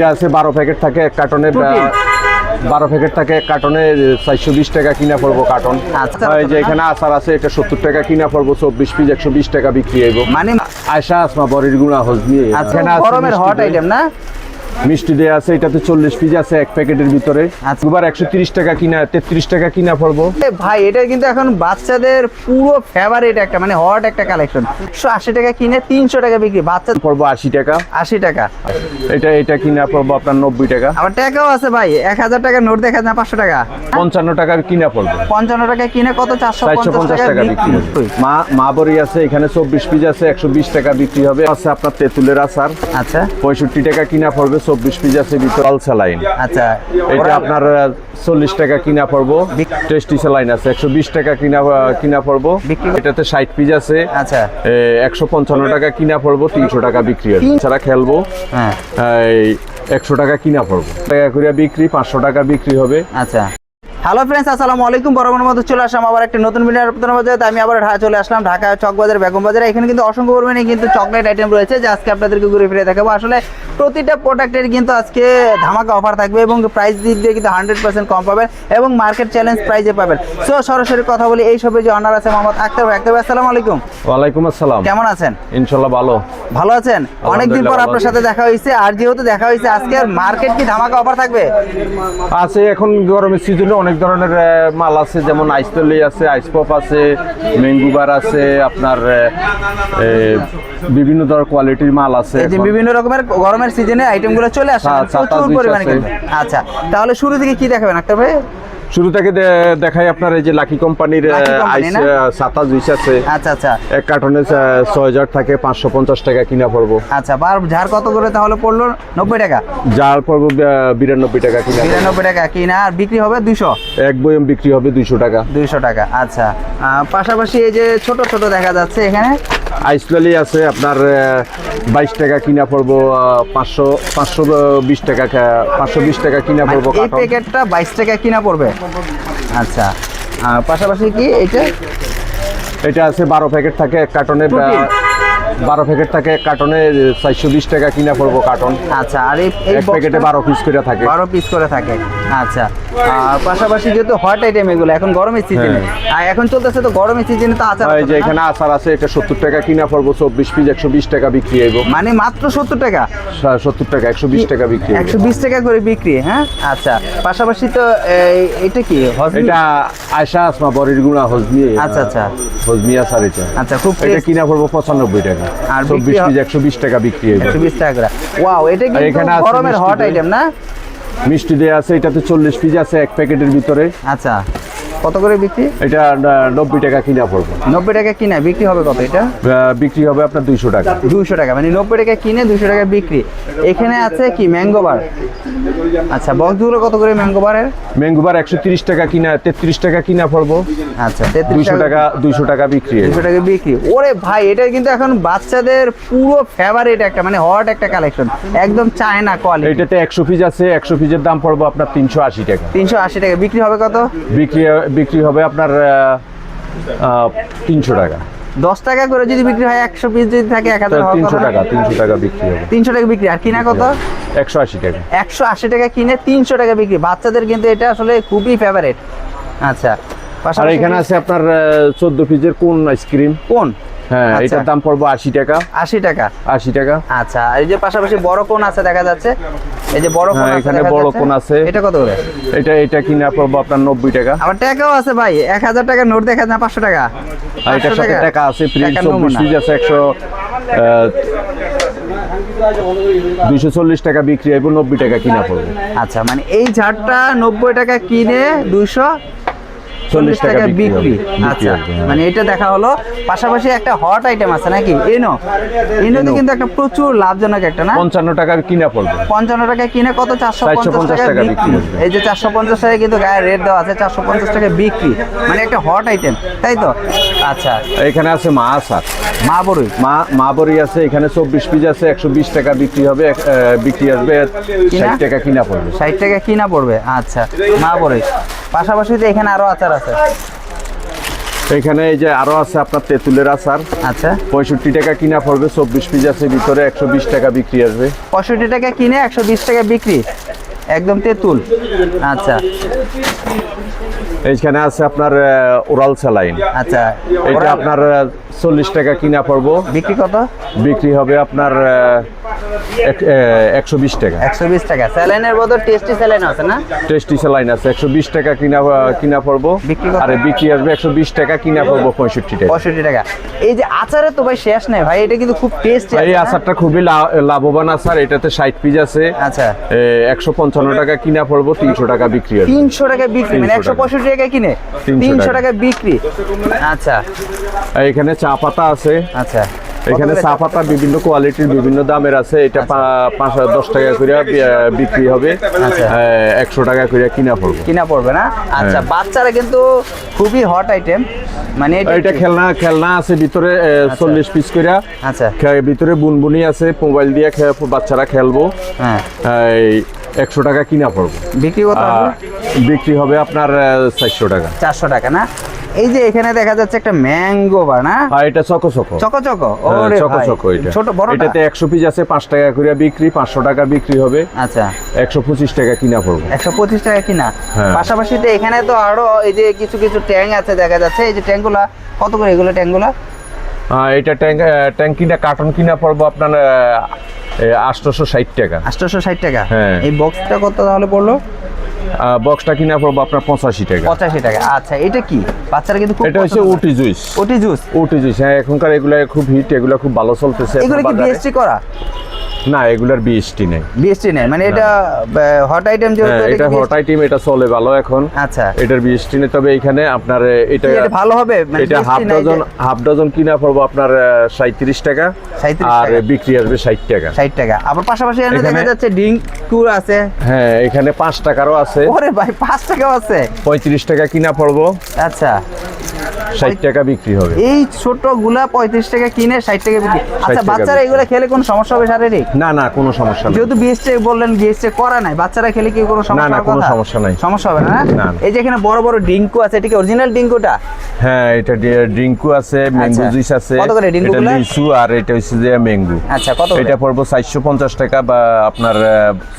এটা আছে বারো প্যাকেট থাকে এক কার্টনে বারো প্যাকেট থাকে এক কার্টনে চারশো বিশ টাকা কিনা পড়ব কার্টন। আচ্ছা। যে এখানে আচার আছে এটা সত্তর টাকা কিনা পড়ব চব্বিশ পিস একশো বিশ টাকা বিক্রি হইব। মানে আয়সা আসমা বরের গুণা হজমি। আচ্ছা এখানে আছে গরমের হট আইটেম না? মিষ্টি দিয়ে আছে এটাতে চল্লিশ পিস আছে এক প্যাকেটের ভিতরে। আচ্ছা। দুবার একশো তিরিশ টাকা কিনা তেত্রিশ টাকা কিনা পড়ব। ভাই এটা কিন্তু এখন বাচ্চাদের পুরো ফেভারিট একটা মানে হট একটা কালেকশন একশো আশি টাকা কিনে তিনশো টাকা বিক্রি বাচ্চা পড়ব আশি টাকা। আশি টাকা। এটা এটা কিনা পড়ব আপনার নব্বই টাকা। আবার টাকাও আছে ভাই এক হাজার টাকা নোট দেখা যায় পাঁচশো টাকা। পঞ্চান্ন টাকার কিনা পড়ব। পঞ্চান্ন টাকা কিনে কত? চারশো চারশো পঞ্চাশ টাকা বিক্রি মা মা বড়ি আছে এখানে চব্বিশ পিস আছে একশো বিশ টাকা বিক্রি হবে। আছে আপনার তেঁতুলের আচার। আচ্ছা। পঁয়ষট্টি টাকা কিনা পড়বে চব্বিশ পিস আছে ভিতর আল স্যালাইন আচ্ছা। এটা আপনার চল্লিশ টাকা কিনা পড়ব। টেস্টি স্যালাইন আছে একশো বিশ টাকা কিনা কিনা পড়ব। এটাতে ষাট পিস আছে। আচ্ছা। একশো পঞ্চান্ন টাকা কিনা পড়ব তিনশো টাকা বিক্রি হবে। ছাড়া খেলব। হ্যাঁ। এই একশো টাকা কিনা পড়ব। টাকা করে বিক্রি পাঁচশো টাকা বিক্রি হবে। আচ্ছা। হ্যালো ফ্রেন্ডস আসসালামু আলাইকুম। বরাবর মতো চলে আসলাম আবার একটা নতুন আপনাদের মধ্যে আমি আবার ঢাকা চলে আসলাম ঢাকা চকবাজার বেগম বাজারে। এখানে কিন্তু অসংখ্য পরিমাণে কিন্তু চকলেট আইটেম রয়েছে যে আজকে আপনাদেরকে ঘুরে ফিরে দেখাবো। আসলে প্রতিটা প্রোডাক্টের কিন্তু আজকে ধামাকা অফার থাকবে এবং প্রাইস দিক দিয়ে কিন্তু হান্ড্রেড পার্সেন্ট কম পাবেন এবং মার্কেট চ্যালেঞ্জ প্রাইজে পাবেন। সো সরাসরি কথা বলি এই সবের যে অনার আছে মোহাম্মদ আক্তার ভাই। আক্তার আসসালামু আলাইকুম। ওয়ালাইকুম আসসালাম। কেমন আছেন? ইনশাল্লাহ ভালো। ভালো আছেন? অনেকদিন পর আপনার সাথে দেখা হয়েছে। আর যেহেতু দেখা হয়েছে আজকে আর মার্কেট কি ধামাকা অফার থাকবে? আছে এখন গরমের সিজনে অনেক ধরনের মাল আছে যেমন আইসতলি আছে আইসপপ আছে ম্যাঙ্গুবার আছে আপনার বিভিন্ন ধরনের কোয়ালিটির মাল আছে এই যে বিভিন্ন রকমের গরমের সিজনে আইটেমগুলো চলে আসে প্রচুর পরিমাণে আচ্ছা তাহলে শুরু থেকে কি দেখাবেন একটা ভাই? শুরু থেকে দেখাই আপনার এই যে লাকি কোম্পানির আইস না? সাতা জুইস আছে। আচ্ছা আচ্ছা। এক কার্টনে ছয় হাজার থাকে পাঁচশো পঞ্চাশ টাকা কিনা পড়ব। আচ্ছা বার ঝাড় কত করে তাহলে পড়ল? নব্বই টাকা? যার পড়ব বিরানব্বই টাকা কিনা। বিরানব্বই টাকা কিনা আর বিক্রি হবে দুইশো? এক বয়ম বিক্রি হবে দুইশো টাকা। দুইশো টাকা আচ্ছা। পাশাপাশি এই যে ছোট ছোট দেখা যাচ্ছে এখানে। আইসলালি আছে আপনার বাইশ টাকা কিনা পড়ব পাঁচশো পাঁচশো বিশ টাকা পাঁচশো বিশ টাকা কিনা পড়ব এই প্যাকেটটা বাইশ টাকা কিনা পড়বে? আচ্ছা। আর পাশাপাশি কি এটা এটা আছে বারো প্যাকেট থাকে এক কার্টনে Protein? বারো প্যাকেট থাকে কার্টনে চারশো বিশ টাকা কিনা পড়ব কার্টন আচ্ছা আর এই এক প্যাকেটে বারো পিস করে থাকে। বারো পিস করে থাকে। আচ্ছা পাশাপাশি যেহেতু হট আইটেম এগুলো এখন গরমের সিজনে আর এখন চলতেছে তো গরমের সিজনে তো আচার এই যে এখানে আচার আছে এটা সত্তর টাকা কিনা পড়ব চব্বিশ পিস একশো বিশ টাকা বিক্রি হইব। মানে মাত্র সত্তর টাকা? সত্তর টাকা একশো বিশ টাকা বিক্রি একশো বিশ টাকা করে বিক্রি হ্যাঁ? আচ্ছা পাশাপাশি তো এই- এটা কি? এটা আয়সা আসমা বরের গুণা হজমি আচ্ছা, আচ্ছা। হজমি আচার এটা। আচ্ছা খুব এটা কিনা পড়ব পঁচানব্বই টাকা। আর চব্বিশ বিক্রি হ- পিস একশো বিশ টাকা বিক্রি হয় 120 টাকা ওয়াও এটা কিন্তু গরমের মিষ্টি হট। আইটেম না? মিষ্টি দেয়া আছে এটাতে চল্লিশ পিস আছে এক প্যাকেটের ভিতরে। আচ্ছা। কত করে বিক্রি? এটা নব্বই টাকা কিনা পড়ব। নব্বই টাকা কিনা বিক্রি হবে কত এটা? বিক্রি হবে আপনার দুইশো টাকা। দুইশো টাকা মানে নব্বই টাকা কিনে দুইশো টাকা বিক্রি। এখানে আছে কি ম্যাঙ্গো বার? আচ্ছা বক্সগুলো কত করে ম্যাঙ্গো বারের? ম্যাঙ্গুবার একশো তিরিশ টাকা কিনা তেত্রিশ টাকা কিনা পড়ব। আচ্ছা দুইশো টাকা দুইশো টাকা বিক্রি। দুশো টাকা বিক্রি। ওরে ভাই এটা কিন্তু এখন বাচ্চাদের পুরো ফেভারিট একটা মানে হট একটা কালেকশন একদম চায়না কোয়ালিটি এটাতে একশো পিস আছে একশো পিসের দাম পড়ব আপনার তিনশো আশি টাকা। তিনশো আশি টাকা। বিক্রি হবে কত? বিক্রি বিক্রি হবে আপনার তিনশো টাকা। দশ টাকা করে যদি বিক্রি হয় একশো পিস যদি থাকে এক হাজার তিনশো টাকা তিনশো টাকা বিক্রি হবে। তিনশো টাকা বিক্রি আর কিনা কত? একশো আশি টাকা। একশো আশি টাকা কিনে তিনশো টাকা বিক্রি। বাচ্চাদের কিন্তু এটা আসলে খুবই ফেভারেট আচ্ছা আর এখানে আছে আপনার চোদ্দ পিসের কোন আইসক্রিম? কোন? হ্যাঁ আচ্ছা। এটার দাম পড়ব আশি টাকা। আশি টাকা? আশি টাকা। আচ্ছা এই যে পাশাপাশি বড় কোন আছে দেখা যাচ্ছে? এই যে বড় কোন হ্যাঁ, এখানে বড় কোন আছে। এটা কত করে? এটা এটা কিনা পড়ব আপনার নব্বই টাকা। আবার টাকাও আছে ভাই এক হাজার টাকা নোট দেখা যায় পাঁচশো টাকা। আর এটার সাথে টাকা। আছে প্রিন্ট চব্বিশ পিস আছে একশো দুইশো চল্লিশ টাকা বিক্রি হইব নব্বই টাকা কিনা পড়বে। আচ্ছা মানে এই ঝাড়টা নব্বই টাকা কিনে দুইশো চল্লিশ টাকা বিক্রি আচ্ছা মানে এটা দেখা হলো পাশাপাশি একটা হট আইটেম আছে নাকি? এনো এনো তো কিন্তু একটা প্রচুর লাভজনক একটা না? পঞ্চান্ন টাকার কিনা পড়বে। পঞ্চান্ন টাকা কিনে কত? চারশো 450 পঞ্চাশ টাকা টাকা বিক্রি। এই যে চারশো পঞ্চাশ টাকা কিন্তু গায়ে রেট দেওয়া আছে চারশো পঞ্চাশ টাকা বিক্রি। মানে একটা হট আইটেম তাই তো? আচ্ছা। এখানে আছে মা আসার। মা বড়ই। মা মা বড়ি আছে এখানে চব্বিশ পিস আছে একশো বিশ টাকা বিক্রি হবে বিক্রি আসবে? ষাট টাকা কিনা পড়বে। ষাট টাকা কিনা পড়বে আচ্ছা। মা বড়ই। পাশাপাশি তো এখানে আরও আচার আছে। এখানে এই যে আরও আছে আপনার তেঁতুলের আচার। আচ্ছা। পঁয়ষট্টি টাকা কিনা পড়বে চব্বিশ পিস আছে ভিতরে একশো বিশ টাকা বিক্রি আসবে। পঁয়ষট্টি টাকা কিনে একশো বিশ টাকা বিক্রি? একদম তেঁতুল। আচ্ছা। এইখানে আছে আপনার ওরাল স্যালাইন। আচ্ছা। এটা আপনার চল্লিশ টাকা কিনা পড়ব। বিক্রি কত? বিক্রি হবে আপনার একশো বিশ টাকা। একশো বিশ টাকা। স্যালাইনের বদল টেস্টি স্যালাইন আছে না? টেস্টি স্যালাইন আছে। একশো বিশ টাকা কিনা কিনা পড়ব। আর বিক্রি আসবে একশো বিশ টাকা কিনা পড়ব পঁয়ষট্টি টাকা। পঁয়ষট্টি টাকা। এই যে আচারে তো ভাই শেষ নেই। ভাই এটা কিন্তু খুব টেস্টি এই আচারটা খুবই লাভবান আচার। এটাতে ষাট পিস আছে। আচ্ছা। একশো পঞ্চান্ন টাকা কিনা পড়ব তিনশো টাকা বিক্রি হবে তিনশো টাকা বিক্রি? মানে একশো পঁয়ষট্টি টাকা কিনে? তিনশো টাকা। টাকা বিক্রি? আচ্ছা। এখানে চা পাতা আছে। আচ্ছা। এখানে চা পাতা বিভিন্ন কোয়ালিটির বিভিন্ন দামের আছে। এটা পাঁচ দশ টাকা করে বিক্রি হবে। আচ্ছা। একশো টাকা করে কিনা পড়ব। কিনা পড়বে না? আচ্ছা হ্যাঁ। বাচ্চারা কিন্তু খুবই হট আইটেম মানে এটা খেলনা খেলনা আছে ভিতরে চল্লিশ পিস করে আচ্ছা। ভিতরে বুনবুনি আছে মোবাইল দিয়ে বাচ্চারা খেলব। হ্যাঁ। একশো টাকা কিনা পড়ব। বিক্রি কত বিক্রি হবে আপনার চারশো টাকা। চারশো টাকা না? এই যে এখানে দেখা যাচ্ছে একটা ম্যাঙ্গো বা না? আর এটা চকো চকো। Choco choco? হ্যাঁ, ওরে চকো চকো এটা। ছোট বড় এটাতে একশো পিস আছে পাঁচ টাকা করে বিক্রি পাঁচশো টাকা বিক্রি হবে। আচ্ছা। একশো পঁচিশ টাকা কিনা পড়ব। একশো পঁচিশ টাকা কিনা? হ্যাঁ। পাশাপাশি তো এখানে তো আরও এই যে কিছু কিছু ট্যাং আছে দেখা যাচ্ছে। এই যে ট্যাঙ্কগুলা কত করে এগুলো ট্যাংগুলা? আহ, এটা ট্যাঙ্ক ট্যাঙ্ক কিনা কার্টন কিনা পড়ব আপনার আটশোশো ষাট টাকা। আটশোশো ষাট টাকা। হ্যাঁ। এই বক্সটা কত তাহলে পড়ল? বক্সটা কিনা পড়ব আপনার পঁচাশি টাকা। পঁচাশি টাকা। আচ্ছা এটা কি? বাচ্চারা কিন্তু এটা হচ্ছে পছন্দ করে। উটি জুইস ওটি জুস হ্যাঁ এখনকার এগুলা খুব হিট এগুলা খুব ভালো চলতেছে এগুলো কি বিএসটি করা? না এগুলার বিএসটি নেই। বিএসটি নেই মানে এটা হট আইটেম হ্যাঁ, এটা হট আইটেম এটা চলে ভালো এখন। আচ্ছা। এটার বিএসটি নেই তবে এখানে আপনার এটা এটা ভালো হবে? মানে এটা হাফ ডজন হাফ ডজন কিনা পড়ব আপনার সাঁত্রিশ টাকা। আর বিক্রি আসবে ষাট টাকা। ষাট টাকা। আবার পাশাপাশি এখানে দেখা যাচ্ছে ডিঙ্কু আছে। হ্যাঁ এখানে পাঁচ টাকারও আছে ওরে ভাই 5 টাকাও আছে। পঁয়ত্রিশ টাকা কিনা পড়ব। আচ্ছা। ষাট টাকা বিক্রি হবে। এই ছোটগুলা পঁয়ত্রিশ টাকা কিনে ষাট টাকা বিক্রি। আচ্ছা বাচ্চারা এগুলা খেলে কোনো সমস্যা হবে শারীরিক? না না কোনো সমস্যা নেই। যেহেতু বিএসটি বললেন বিএসটি করা নাই বাচ্চারা খেলে কি কোনো সমস্যা না, না কোনো সমস্যা নাই। সমস্যা হবে না। এই যে এখানে বড় বড় ডিঙ্কু আছে এটা কি অরিজিনাল ডিঙ্কুটা? হ্যাঁ এটা ড্রিঙ্কু আছে ম্যাঙ্গো আচ্ছা। জুইস আছে। কত করে এটা লিচু আর এটা হচ্ছে যে ম্যাঙ্গো। আচ্ছা কত এটা পড়ব চারশো পঞ্চাশ টাকা বা আপনার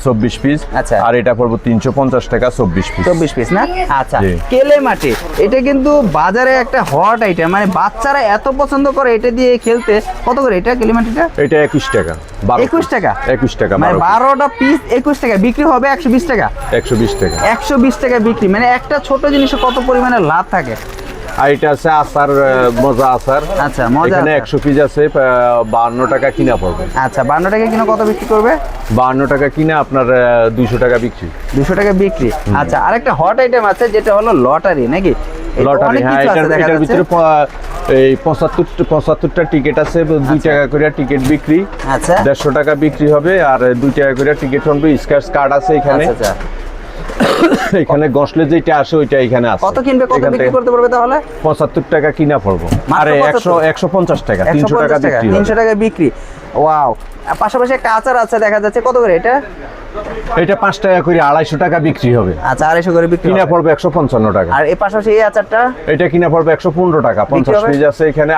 চব্বিশ পিস। আচ্ছা। আর এটা পড়ব তিনশো পঞ্চাশ টাকা চব্বিশ পিস। চব্বিশ পিস না? আচ্ছা। কেলে মাটি এটা কিন্তু বাজারে একটা হট আইটেম মানে বাচ্চারা এত পছন্দ করে এটা দিয়ে খেলতে। কত করে এটা কেলে মাটিটা? এটা একুশ টাকা বারো একুশ টাকা? একুশ টাকা মানে বারো বারোটা পিস একুশ টাকা বিক্রি হবে একশো বিশ টাকা? একশো বিশ টাকা। একশো বিশ টাকা বিক্রি মানে একটা ছোট জিনিসে কত পরিমাণে লাভ থাকে? আর এটা আছে আচার মজা আচার। আচ্ছা, মজা এখানে আচার। একশো পিস আছে বাহান্ন টাকা কিনা পড়বে। আচ্ছা বান্ন টাকা কিনে কত বিক্রি করবে? বাহান্ন টাকা কিনা আপনার দুইশো টাকা বিক্রি। দুশো টাকা বিক্রি। আচ্ছা আরেকটা হট আইটেম আছে যেটা হলো লটারি নাকি? লটারি হ্যাঁ এটার ভিতরে এই পঁচাত্তর পঁচাত্তরটা টিকিট আছে দুই টাকা করে টিকিট বিক্রি। আচ্ছা। দেড়শো টাকা বিক্রি হবে আর দুই টাকা করে টিকিট হবে স্ক্র্যাচ কার্ড আছে এখানে। আচ্ছা আচ্ছা। এখানে গসলে যেটা আসে ওইটা এখানে আছে। কত কিনবে কত বিক্রি করতে পারবে তাহলে? পঁচাত্তর টাকা কিনা পড়ব। আরে 75? একশো একশো পঞ্চাশ টাকা একশো তিনশো টাকা পঞ্চাশ টাকা বিক্রি হবে। তিনশো টাকা বিক্রি। ওয়াও। পাশাপাশি একটা আচার আছে দেখা যাচ্ছে। কত করে এটা? এটা পাঁচ টাকা করে আড়াইশো টাকা বিক্রি হবে। আচ্ছা আড়াইশো করে বিক্রি কিনা। পড়বে একশো পঞ্চান্ন টাকা। আর এই পাশাপাশি এই আচারটা? এটা কিনা পড়বে একশো পনেরো টাকা পঞ্চাশ পিস আছে এখানে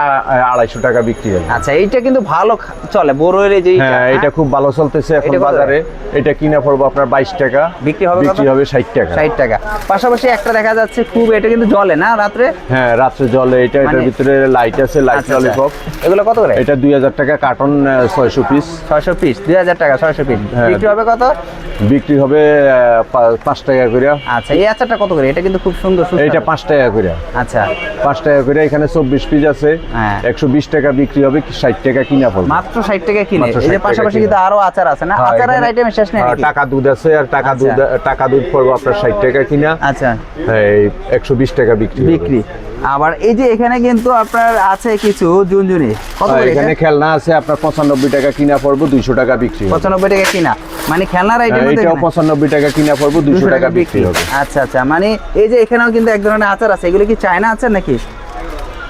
আড়াইশো টাকা বিক্রি হবে। আচ্ছা এইটা কিন্তু ভালো চলে বড়ের যে হ্যাঁ এটা খুব ভালো চলতেছে এখন বাজারে। এটা কিনা পড়ব আপনার বাইশ টাকা বিক্রি হবে বিক্রি হবে ষাট টাকা। ষাট টাকা। পাশাপাশি একটা দেখা যাচ্ছে খুব এটা কিন্তু জলে না রাত্রে? হ্যাঁ রাত্রে জলে এটা এটার মানে- ভিতরে লাইট আছে লাইট আচ্ছা, আচ্ছা। ললিপপ এগুলো কত করে? এটা দুই হাজার টাকা কার্টন ছয়শো পিস ছয়শো পিস দুই হাজার টাকা ছয়শো পিস হ্যাঁ। বিক্রি হবে কত? বিক্রি হবে পাঁচ টাকা করে আচ্ছা এই আচারটা কত করে? এটা কিন্তু খুব সুন্দর। এইটা পাঁচ টাকা করে আচ্ছা। পাঁচ টাকা করে এখানে চব্বিশ পিস আছে। হ্যাঁ। একশো বিশ টাকা বিক্রি হবে ষাট টাকা কিনা পড়বে। মাত্র ষাট টাকা কিনে। এই যে পাশাপাশি কিন্তু আরও আচার আছে না? হ্যাঁ, আচারের আইটেম শেষ নেই হ্যাঁ, টাকা দুধ আছে আর টাকা আচ্ছা। দুধ টাকা দুধ পড়ব আপনার ষাট টাকা কিনা। আচ্ছা। এই একশো বিশ টাকা বিক্রি বিক্রি। আবার এই যে এখানে কিন্তু আপনার আছে কিছু জুনজুনি কত এখানে খেলনা আছে আপনার পঁচানব্বই টাকা কিনা পড়ব দুইশো টাকা বিক্রি হবে। পঁচানব্বই টাকা কিনা? মানে খেলনার আইটেম হ্যাঁ, এটাও পঁচানব্বই টাকা কিনা পড়ব দুইশো টাকা বিক্রি। হবে। আচ্ছা আচ্ছা মানে এই যে এখানেও কিন্তু এক ধরনের আচার আছে। এগুলো কি চায়না আচার নাকি?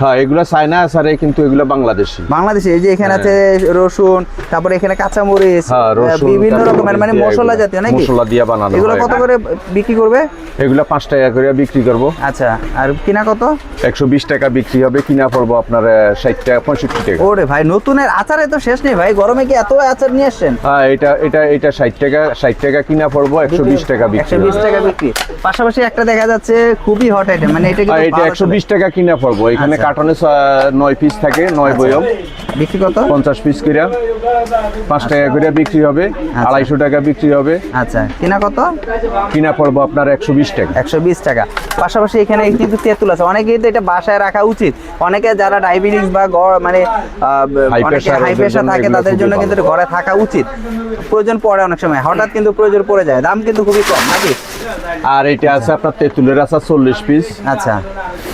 হ্যাঁ এগুলো চায়না কিন্তু এগুলো বাংলাদেশি। বাংলাদেশে এই যে এখানে হ্যাঁ। আছে রসুন তারপরে এখানে কাঁচামরিচ হ্যাঁ বিভিন্ন রকমের মানে মশলা জাতীয় নাকি? মশলা দিয়ে বানানো এগুলো কত করে বিক্রি করবে? এগুলো পাঁচ টাকা করে বিক্রি করব। আচ্ছা আর কিনা কত? একশো বিশ টাকা বিক্রি হবে কিনা পড়ব আপনার ষাট টাকা পঁয়ষট্টি টাকা। ওরে ভাই নতুনের আচারে তো শেষ নেই ভাই গরমে কি এত আচার নিয়ে আসছেন? হ্যাঁ এটা এটা এটা ষাট টাকা ষাট টাকা কিনা পড়ব একশো বিশ টাকা বিক্রি একশো বিশ টাকা বিক্রি। পাশাপাশি একটা দেখা যাচ্ছে খুবই হট আইটেম মানে এটা এটা একশো বিশ টাকা কিনা পড়ব এখানে। কার্টনে নয় পিস থাকে নয় বয়ম। বিক্রি কত? পঞ্চাশ পিস করে। পাঁচ টাকা করে বিক্রি হবে আড়াইশো টাকা বিক্রি হবে। আচ্ছা কিনা কত? কিনা পড়ব আপনার একশো বিশ টাকা। একশো বিশ টাকা। পাশাপাশি এখানে কিন্তু তেঁতুল আছে। অনেকেই তো এটা বাসায় রাখা উচিত। অনেকে যারা ডায়াবেটিস বা গড় মানে অনেকে হাই প্রেশার থাকে তাদের জন্য কিন্তু ঘরে থাকা উচিত। প্রয়োজন পড়ে অনেক সময়। হঠাৎ কিন্তু প্রয়োজন পড়ে যায়। দাম কিন্তু খুবই কম নাকি? আর এটা আছে আপনার তেঁতুলের আচার চল্লিশ পিস আচ্ছা।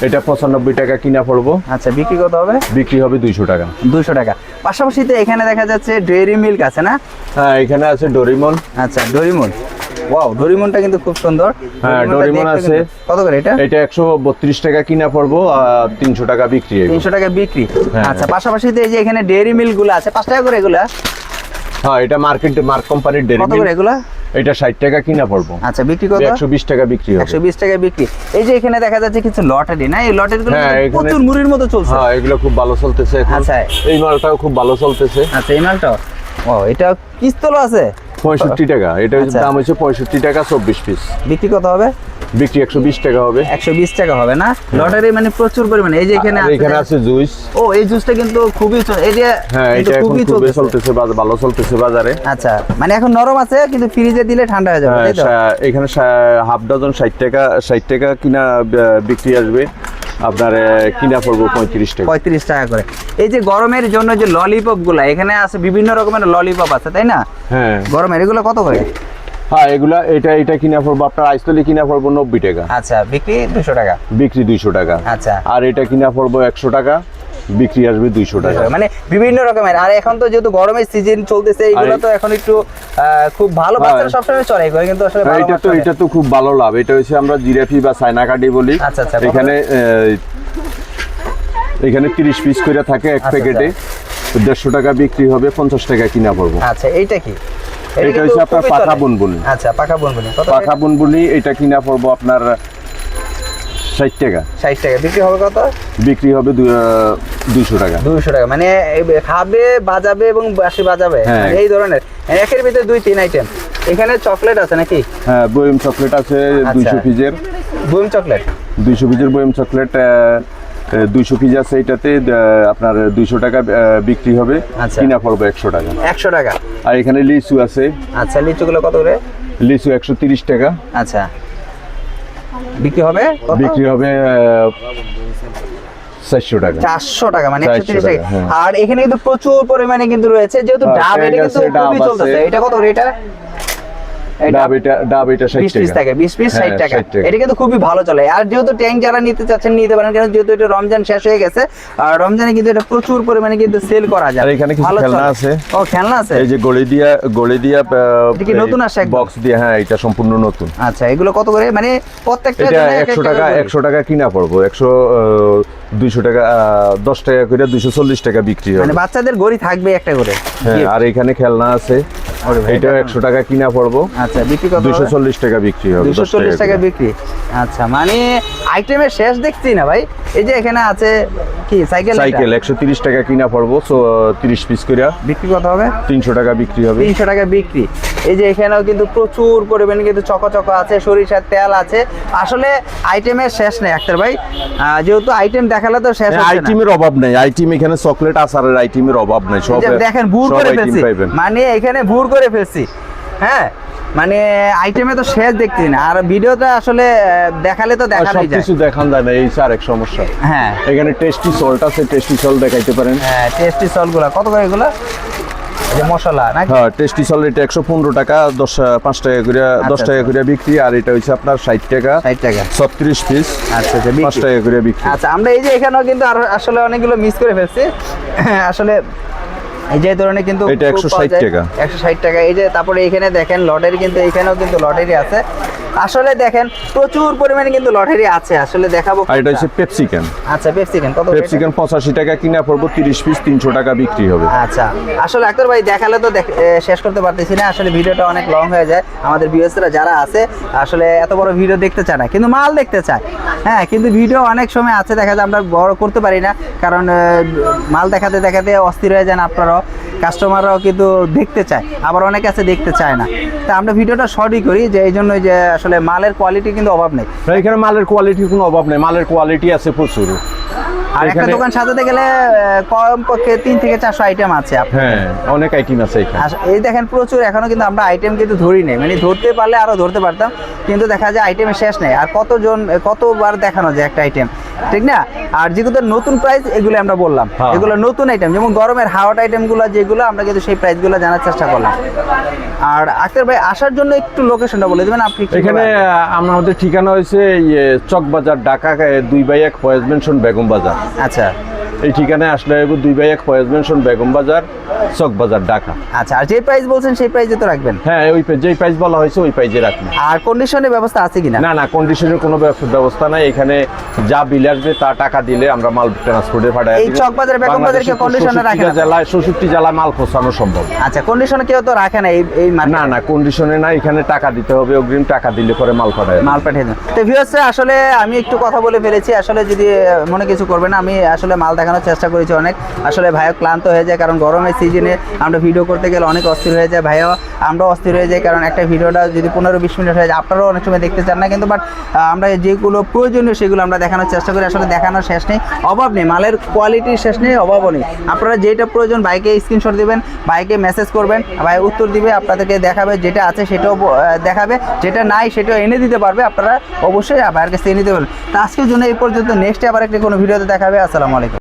এটা পঁচানব্বই টাকা কিনা পড়ব। আচ্ছা বিক্রি কত হবে? বিক্রি হবে দুইশো টাকা। দুশো টাকা। পাশাপাশি তো এখানে দেখা যাচ্ছে ডেয়ারি মিল্ক আছে না? হ্যাঁ এখানে আছে ডোরিমন। আচ্ছা ডরিমন। ওয়াও ডরিমনটা কিন্তু খুব সুন্দর। হ্যাঁ, ডরিমন আছে। কত করে এটা? এটা একশো বত্রিশ টাকা কিনা পড়ব আর তিনশো টাকা বিক্রি হবে তিনশো টাকা বিক্রি। হ্যাঁ। আচ্ছা পাশাপাশি এই যে এখানে ডেয়ারি মিল্কগুলো আছে পাঁচ টাকা করে এগুলা? হ্যাঁ এটা মার্কেট মার্ক কোম্পানির ডেরি কত করে এগুলা? এটা ষাট টাকা কিনা পড়ব। আচ্ছা বিক্রি কত? একশো বিশ টাকা বিক্রি হবে। একশো বিশ টাকা বিক্রি। এই যে এখানে দেখা যাচ্ছে কিছু লটারি না? এই লটারি গুলো হ্যাঁ, প্রচুর মুড়ির মতো চলছে। হ্যাঁ এগুলো খুব ভালো চলতেছে এখন। আচ্ছা। এই মালটাও খুব ভালো চলতেছে। আচ্ছা এই মালটাও? ও এটা কিস্তলো আছে? পঁয়ষট্টি টাকা। এটা আচ্ছা। দাম হচ্ছে পঁয়ষট্টি টাকা চব্বিশ পিস বিক্রি কত হবে? বিক্রি একশো বিশ টাকা হবে। একশো বিশ টাকা হবে না? লটারি মানে প্রচুর পরিমাণে। এই যে এখানে আছে এখানে আছে জুইস ও এই জুসটা কিন্তু খুবই এই যে হ্যাঁ এটা খুবই চলতেছে। চলতেছে বাজ- ভালো চলতেছে বাজারে। আচ্ছা মানে এখন নরম আছে কিন্তু ফ্রিজে দিলে ঠান্ডা হয়ে যাবে হ্যাঁ, এখানে হাফ ডজন ষাট টাকা ষাট টাকা কিনা বিক্রি আসবে। আপনার কিনা পড়ব পঁয়ত্রিশ টাকা। পঁয়ত্রিশ টাকা করে। এই যে গরমের জন্য যে ললিপপগুলা এখানে আছে বিভিন্ন রকমের ললিপপ আছে তাই না? হ্যাঁ। গরমের এগুলো কত করে? হ্যাঁ এগুলা এটা এটা কিনা পড়ব আপনার আইসতলি কিনা পড়ব নব্বই টাকা। আচ্ছা বিক্রি দুশো টাকা। বিক্রি দুইশো টাকা। আচ্ছা। আর এটা কিনা পড়ব একশো টাকা। বিক্রি আসবে দুইশো টাকা। মানে বিভিন্ন রকমের। আর এখন তো যেহেতু গরমের সিজন চলতেছে এইগুলো আর- তো এখন একটু খুব ভালো হ্যাঁ। বাচ্চারা সবসময় চলে এগুলো কিন্তু আসলে এটা তো এটা তো খুব ভালো লাভ। এটা হচ্ছে আমরা জিরাফি বা চায়না কাটি বলি। আচ্ছা, আচ্ছা, এখানে এখানে তিরিশ পিস করে থাকে এক আচ্ছা, প্যাকেটে। দেড়শো টাকা বিক্রি হবে পঞ্চাশ টাকা কিনা পড়ব। আচ্ছা এইটা কি? এটা হচ্ছে আপনার চলে। বুনবুনি। আচ্ছা পাকা বুনবুনি। পাখা বুনবুনি এটা কিনা পড়ব আপনার ষাট টাকা। ষাট টাকা। বিক্রি হবে কত? বিক্রি হবে দুইশো টাকা। দুইশো টাকা। মানে খাবে বাজাবে এবং বাসি বাজাবে? হ্যাঁ। মানে এই ধরনের। একের ভিতরে দুই তিন আইটেম এখানে চকলেট আছে নাকি? হ্যাঁ বয়ম চকলেট আছে আচ্ছা। দুইশো পিজের বুম চকলেট দুইশো পিজের বয়ম চকলেট দুইশো পিস আছে এটাতে আপনার দুইশো টাকা বিক্রি হবে। আচ্ছা। কিনা পড়ব একশো টাকা। একশো টাকা। আর এখানে লিচু আছে। আচ্ছা লিচুগুলো কত করে? লিচু একশো তিরিশ টাকা। আচ্ছা। বিক্রি হবে? বিক্রি হবে চারশো টাকা। চারশো টাকা মানে একশো টাকা টাকা, হ্যাঁ। আর এখানে কিন্তু প্রচুর পরিমাণে কিন্তু রয়েছে যেহেতু হ্যাঁ, ডাব এটা কিন্তু খুবই চলতেছে। এটা কত এই ডাব এটা ডাব এটা টাকা। পিস হ্যাঁ, টাকা। 60 টাকা। এটা কিন্তু খুবই ভালো চলে। আর যেহেতু ট্যাঙ্ক যারা নিতে চাচ্ছেন নিতে পারেন কারণ যেহেতু এটা রমজান শেষ হয়ে গেছে আর রমজানে কিন্তু এটা প্রচুর পরিমাণে কিন্তু সেল করা যায়। আর এখানে কিছু খেলনা আছে। ও খেলনা আছে? এই যে গড়ে দিয়া গড়ে দিয়া কি নতুন একদম? বক্স দিয়ে হ্যাঁ এটা সম্পূর্ণ নতুন। আচ্ছা এগুলো কত করে? মানে প্রত্যেকটা এটা জন্য এক এক একশো টাকা করে। একশো টাকা কিনা পড়ব। একশো দুইশো টাকা দশ টাকা করে দুইশো চল্লিশ টাকা বিক্রি হবে মানে বাচ্চাদের গড়ি থাকবে একটা করে। হ্যাঁ আর এখানে খেলনা আছে। এটাও একশো টাকা কিনা পড়ব। আচ্ছা বিক্রি কত দুইশো চল্লিশ টাকা বিক্রি হবে চল্লিশ টাকা বিক্রি। আচ্ছা মানে আইটেমের শেষ দেখছি না ভাই। এই যে এখানে আছে কি সাইকেল সাইকেল একশো তিরিশ টাকা কিনা পড়ব সো তিরিশ পিস করে বিক্রি কত হবে? তিনশো টাকা বিক্রি হবে। তিনশো টাকা বিক্রি। এই যে এখানেও কিন্তু প্রচুর পরিমাণে কিন্তু চকো চকো আছে সরিষার তেল আছে। আসলে আইটেমের শেষ নেই আক্তার ভাই। যেহেতু আইটেম দেখালে তো শেষ আইটেমের অভাব নেই আইটেম এখানে চকলেট আচারের আইটেমের অভাব নেই সব দেখেন ভুর করে ফেলছি। মানে এখানে ভুর করে ফেলছি। হ্যাঁ? মানে আইটেমে তো শেষ দেখছি না। আর ভিডিওটা আসলে দেখালে তো দেখা যায়। কিছু দেখান যায় না এই স্যার আরেক সমস্যা। হ্যাঁ। এখানে টেস্টি সল্ট আছে টেস্টি সল্ট দেখাইতে পারেন। হ্যাঁ টেস্টি সলগুলো কত করে এগুলো? মশলা নাকি? হ্যাঁ টেস্টি সল এটা একশো পনেরো টাকা দশ পাঁচ টাকা করে দশ আচ্ছা, টাকা করে বিক্রি আর এটা হচ্ছে আপনার ষাট টাকা ষাট টাকা। ছত্রিশ পিস আচ্ছা আচ্ছা পাঁচ টাকা করে বিক্রি। আচ্ছা আমরা এই যে এখানেও কিন্তু আসলে অনেকগুলো মিস করে ফেলছি। আসলে এই যে ধরনের কিন্তু এটা 160 টাকা। একশো ষাট টাকা। এই যে তারপরে এখানে দেখেন লটারি কিন্তু এখানেও কিন্তু লটারি আছে। আসলে দেখেন প্রচুর পরিমাণে কিন্তু লটারি আছে। আসলে দেখাবো আর এটা হচ্ছে পেপসিকান আচ্ছা পেপসিকেন কত করে এটা? পেপসিকান পঁচাশি টাকা কিনা পড়ব তিরিশ পিস তিনশো টাকা বিক্রি হবে। আচ্ছা আসলে আক্তার ভাই দেখালে তো শেষ করতে পারতেছি না। আসলে ভিডিওটা অনেক লং হয়ে যায়। আমাদের ভিউয়ার্সরা যারা আছে আসলে এত বড় ভিডিও দেখতে চায় না কিন্তু মাল দেখতে চায়। হ্যাঁ কিন্তু ভিডিও অনেক সময় আছে দেখা যায় আমরা বড় করতে পারি না। কারণ মাল দেখাতে দেখাতে অস্থির হয়ে যান আপনারাও। কাস্টমাররাও কিন্তু দেখতে চায় আবার অনেকে আছে দেখতে চায় না। তা আমরা ভিডিওটা শর্টই করি যে এই জন্যই যে আসলে মালের কোয়ালিটি কিন্তু অভাব নেই। এখানে মালের কোয়ালিটির কোনো অভাব নেই মালের কোয়ালিটি আছে প্রচুর। আর একটা দোকান সাজাতে গেলে কমপক্ষে তিন থেকে চারশো আইটেম আছে হ্যাঁ অনেক আইটেম আছে এই দেখেন প্রচুর এখনও কিন্তু আমরা আইটেম কিন্তু ধরি নেই। মানে ধরতে পারলে আরও ধরতে পারতাম কিন্তু দেখা যায় আইটেমের শেষ নেই। আর কতজন কতবার দেখানো যায় একটা আইটেম ঠিক না? আর যেগুলো নতুন প্রাইস এগুলো আমরা বললাম। হ্যাঁ। এগুলো নতুন আইটেম যেমন গরমের হাওয়াট আইটেমগুলো যেগুলো আমরা কিন্তু সেই প্রাইসগুলো জানার চেষ্টা করলাম। আর আক্তার ভাই আসার জন্য একটু লোকেশনটা বলে দেবেন আপনি এখানে আমাদের ঠিকানা হয়েছে চকবাজার ঢাকা দুই বাই এক ফয়েজ মেনশন বেগম বাজার। আচ্ছা। এই ঠিকানায় আসলে হইব দুই বাই এক ফয়েজ মেনশন বেগম বাজার চকবাজার ঢাকা। আচ্ছা আর যে প্রাইস বলছেন সেই প্রাইসে তো রাখবেন? হ্যাঁ ওই যেই প্রাইস বলা হয়েছে ওই প্রাইজে রাখবেন। আর কন্ডিশনের ব্যবস্থা আছে কিনা? না না কন্ডিশনের কোনো ব্যবস্থা নাই। এখানে যা বিল আসবে তা টাকা দিলে আমরা মাল ট্রান্সপোর্টে পাঠাই এই চকবাজার, বেগম বাজারে কেউ conditioner রাখে না? জেলায় ষষ্ঠী জেলায় মাল পৌঁছানো সম্ভব। আচ্ছা কন্ডিশনে কেউ তো রাখে না এই এই। না না কন্ডিশনে না এখানে টাকা দিতে হবে অগ্রিম টাকা দিলে পরে মাল পাঠায় মাল পাঠিয়ে দেন। তো ভিউয়ার্স আসলে আমি একটু কথা বলে ফেলেছি। আসলে যদি মনে কিছু করবেন না, আমি আসলে মাল দেখানোর চেষ্টা করেছি অনেক। আসলে ভাইও ক্লান্ত হয়ে যায়, কারণ গরমের সিজনে আমরা ভিডিও করতে গেলে অনেক অস্থির হয়ে যায়। ভাইও, আমরাও অস্থির হয়ে যাই, কারণ একটা ভিডিওটা যদি পনেরো বিশ মিনিট হয়ে যায়, আপনারাও অনেক সময় দেখতে চান না কিন্তু বাট আমরা যেগুলো প্রয়োজনীয় সেগুলো আমরা দেখানোর চেষ্টা করি। আসলে দেখানোর শেষ নেই, অভাব নেই, মালের কোয়ালিটির শেষ নেই, অভাবও নেই। আপনারা যেটা প্রয়োজন বাইকে স্ক্রিনশট দিবেন বাইকে মেসেজ করবেন, ভাই উত্তর দিবে, আপনাদেরকে দেখাবে যেটা আছে সেটাও দেখাবে, যেটা নাই সেটাও এনে দিতে পারবে, আপনারা অবশ্যই ভাইয়ের কাছে এনে দেবেন তো আজকের জন্য এই পর্যন্ত নেক্সটে আবার একটা কোনো ভিডিওতে দেখাবে, আসসালামু আলাইকুম।